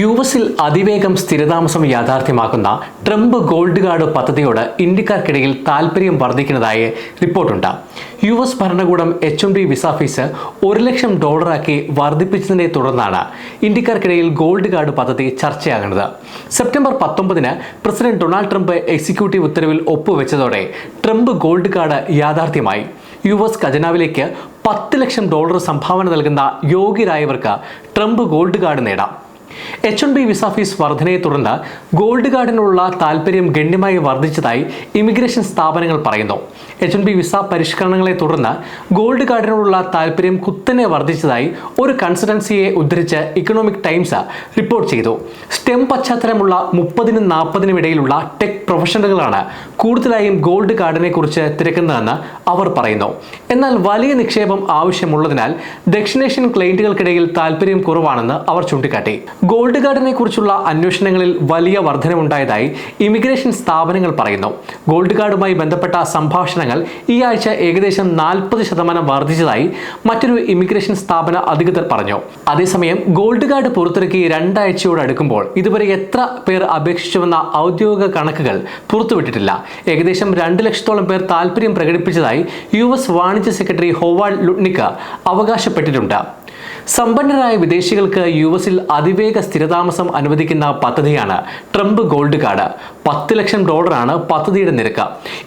U എസിൽ അതിവേഗം സ്ഥിരതാമസം യാഥാർത്ഥ്യമാക്കുന്ന ട്രംപ് ഗോൾഡ് കാർഡ് പദ്ധതിയോട് ഇന്ത്യക്കാർക്കിടയിൽ താൽപ്പര്യം വർദ്ധിക്കുന്നതായി റിപ്പോർട്ടുണ്ട്. യു എസ് ഭരണകൂടം H M D visa fees ഒരു ലക്ഷം ഡോളറാക്കി വർദ്ധിപ്പിച്ചതിനെ തുടർന്നാണ് ഇന്ത്യക്കാർക്കിടയിൽ ഗോൾഡ് കാർഡ് പദ്ധതി ചർച്ചയാകുന്നത്. സെപ്റ്റംബർ പത്തൊമ്പതിന് പ്രസിഡന്റ് ഡൊണാൾഡ് ട്രംപ് എക്സിക്യൂട്ടീവ് ഉത്തരവിൽ ഒപ്പുവെച്ചതോടെ ട്രംപ് ഗോൾഡ് കാർഡ് യാഥാർത്ഥ്യമായി. യു എസ് ഖജനാവിലേക്ക് പത്ത് ലക്ഷം ഡോളർ സംഭാവന നൽകുന്ന യോഗ്യരായവർക്ക് ട്രംപ് ഗോൾഡ് കാർഡ് നേടാം. H one B visa fees വർധനയെ തുടർന്ന് ഗോൾഡ് കാർഡിനുള്ള താൽപ്പര്യം ഗണ്യമായി വർദ്ധിച്ചതായി ഇമിഗ്രേഷൻ സ്ഥാപനങ്ങൾ പറയുന്നു. എച്ച് വൺ ബി വിസ പരിഷ്കരണങ്ങളെ തുടർന്ന് ഗോൾഡ് കാർഡിനുള്ള താൽപ്പര്യം കുത്തനെ വർദ്ധിച്ചതായി ഒരു കൺസൾട്ടൻസിയെ ഉദ്ധരിച്ച് ഇക്കണോമിക് ടൈംസ് റിപ്പോർട്ട് ചെയ്തു. സ്റ്റെം പശ്ചാത്തലമുള്ള മുപ്പതിനും നാൽപ്പതിനും ഇടയിലുള്ള ടെക് പ്രൊഫഷണലുകളാണ് കൂടുതലായും ഗോൾഡ് കാർഡിനെ കുറിച്ച് തിരക്കുന്നതെന്ന് അവർ പറയുന്നു. എന്നാൽ വലിയ നിക്ഷേപം ആവശ്യമുള്ളതിനാൽ ദക്ഷിണേഷ്യൻ ക്ലയന്റുകൾക്കിടയിൽ താല്പര്യം കുറവാണെന്ന് അവർ ചൂണ്ടിക്കാട്ടി. ഗോൾഡ് കാർഡിനെ കുറിച്ചുള്ള അന്വേഷണങ്ങളിൽ വലിയ വർധനമുണ്ടായതായി ഇമിഗ്രേഷൻ സ്ഥാപനങ്ങൾ പറയുന്നു. ഗോൾഡ് കാർഡുമായി ബന്ധപ്പെട്ട സംഭാഷണങ്ങൾ ഈ ആഴ്ച ഏകദേശം നാൽപ്പത് ശതമാനം വർദ്ധിച്ചതായി മറ്റൊരു ഇമിഗ്രേഷൻ സ്ഥാപന അധികൃതർ പറഞ്ഞു. അതേസമയം ഗോൾഡ് കാർഡ് പുറത്തിറക്കി രണ്ടാഴ്ചയോട് അടുക്കുമ്പോൾ ഇതുവരെ എത്ര പേർ അപേക്ഷിച്ചുവെന്ന ഔദ്യോഗിക കണക്കുകൾ പുറത്തുവിട്ടിട്ടില്ല. ഏകദേശം രണ്ട് ലക്ഷത്തോളം പേർ താല്പര്യം പ്രകടിപ്പിച്ചതായി യു എസ് വാണിജ്യ സെക്രട്ടറി ഹോവാൾ ലുട്നിക്ക് അവകാശപ്പെട്ടിട്ടുണ്ട്. സമ്പന്നരായ വിദേശികൾക്ക് യു എസിൽ അതിവേഗ സ്ഥിരതാമസം അനുവദിക്കുന്ന പദ്ധതിയാണ് ട്രംപ് ഗോൾഡ് കാർഡ്. പത്ത് ലക്ഷം ഡോളറാണ് പദ്ധതിയുടെ നിരക്ക്.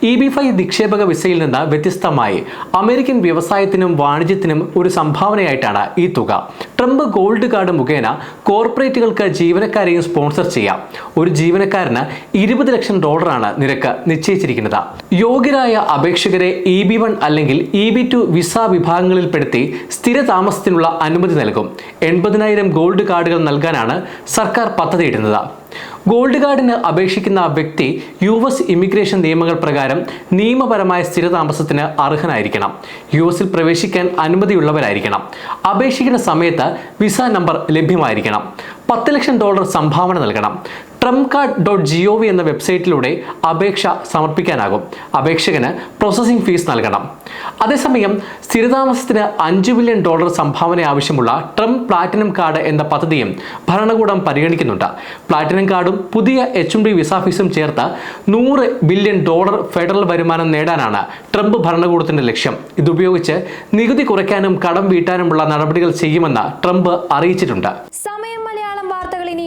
ഇ ബി ഫൈവ് നിക്ഷേപക വിസയിൽ നിന്ന് വ്യത്യസ്തമായി അമേരിക്കൻ വ്യവസായത്തിനും വാണിജ്യത്തിനും ഒരു സംഭാവനയായിട്ടാണ് ഈ തുക. ട്രംപ് ഗോൾഡ് കാർഡ് മുഖേന കോർപ്പറേറ്റുകൾക്ക് ജീവനക്കാരെയും സ്പോൺസർ ചെയ്യാം. ഒരു ജീവനക്കാരന് ഇരുപത് ലക്ഷം ഡോളറാണ് നിരക്ക് നിശ്ചയിച്ചിരിക്കുന്നത്. യോഗ്യരായ അപേക്ഷകരെ ഇ ബി വൺ അല്ലെങ്കിൽ ഇ ബി ടു വിസ വിഭാഗങ്ങളിൽപ്പെടുത്തി സ്ഥിര താമസത്തിനുള്ള അനുമതി നൽകും. എൺപതിനായിരം ഗോൾഡ് കാർഡുകൾ നൽകാനാണ് സർക്കാർ പദ്ധതിയിടുന്നത് ഗോൾഡ് കാർഡിന് അപേക്ഷിക്കുന്ന വ്യക്തി യു എസ് ഇമിഗ്രേഷൻ നിയമങ്ങൾ പ്രകാരം നിയമപരമായ സ്ഥിരതാമസത്തിന് അർഹനായിരിക്കണം. യു എസിൽ പ്രവേശിക്കാൻ അനുമതിയുള്ളവരായിരിക്കണം. അപേക്ഷിക്കുന്ന സമയത്ത് വിസ നമ്പർ ലഭ്യമായിരിക്കണം. പത്ത് ലക്ഷം ഡോളർ സംഭാവന നൽകണം. Trump card dot G O V എന്ന വെബ്സൈറ്റിലൂടെ അപേക്ഷ സമർപ്പിക്കാനാകും. അപേക്ഷകന് പ്രോസസ്സിംഗ് ഫീസ് നൽകണം. അതേസമയം സ്ഥിരതാമസത്തിന് അഞ്ച് ബില്യൺ ഡോളർ സംഭാവന ആവശ്യമുള്ള ട്രംപ് പ്ലാറ്റിനം കാർഡ് എന്ന പദ്ധതിയും ഭരണകൂടം പരിഗണിക്കുന്നുണ്ട്. പ്ലാറ്റിനം കാർഡും പുതിയ എച്ച് ഡി വിസ ഫീസും ചേർത്ത് നൂറ് ബില്യൺ ഡോളർ ഫെഡറൽ വരുമാനം നേടാനാണ് ട്രംപ് ഭരണകൂടത്തിന്റെ ലക്ഷ്യം. ഇതുപയോഗിച്ച് നികുതി കുറയ്ക്കാനും കടം വീട്ടാനുമുള്ള നടപടികൾ ചെയ്യുമെന്ന് ട്രംപ് അറിയിച്ചിട്ടുണ്ട് സമയം മലയാളം വാർത്തകൾ ഇനി